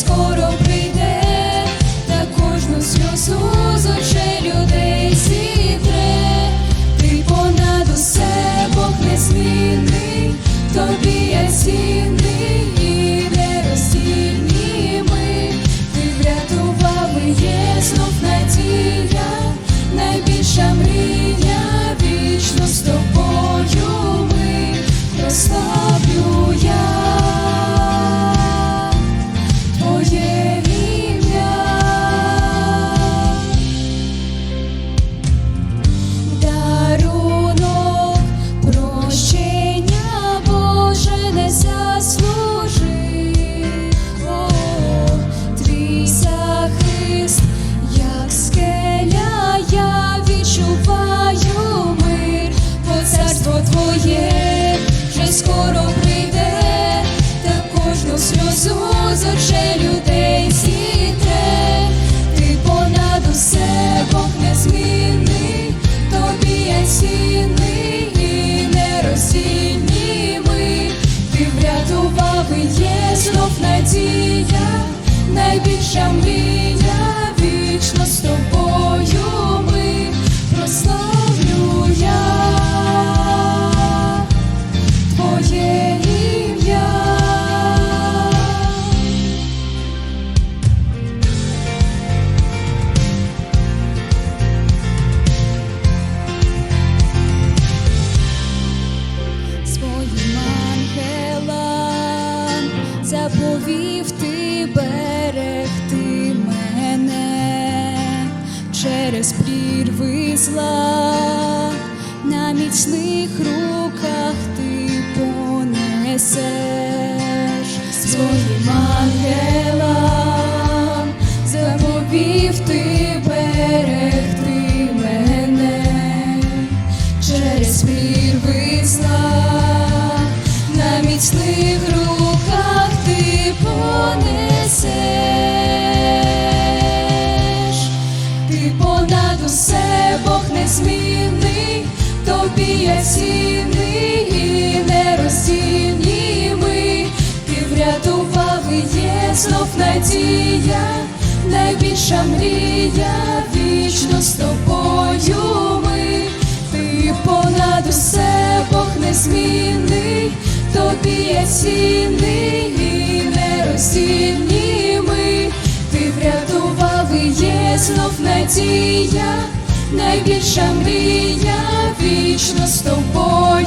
скоро прийде, та кожну сльозу з людей зітре. Ти понад усе Бог незмінний, тобі я цінний знов надія, найбільша мрія через прірви зла, на міцних руках ти понесеш. Своїм ангелам заповів ти берегти мене. Через прірви зла, на міцних руках ти понесеш, незмінний, тобі я цінний і нероздільні ми, ти врятував і є знов надія, найбільша мрія вічно з тобою ми. Ти понад усе Бог незмінний, тобі я цінний і нероздільні ми. Ти врятував і є знов надія, найбільша мрія вічно з тобою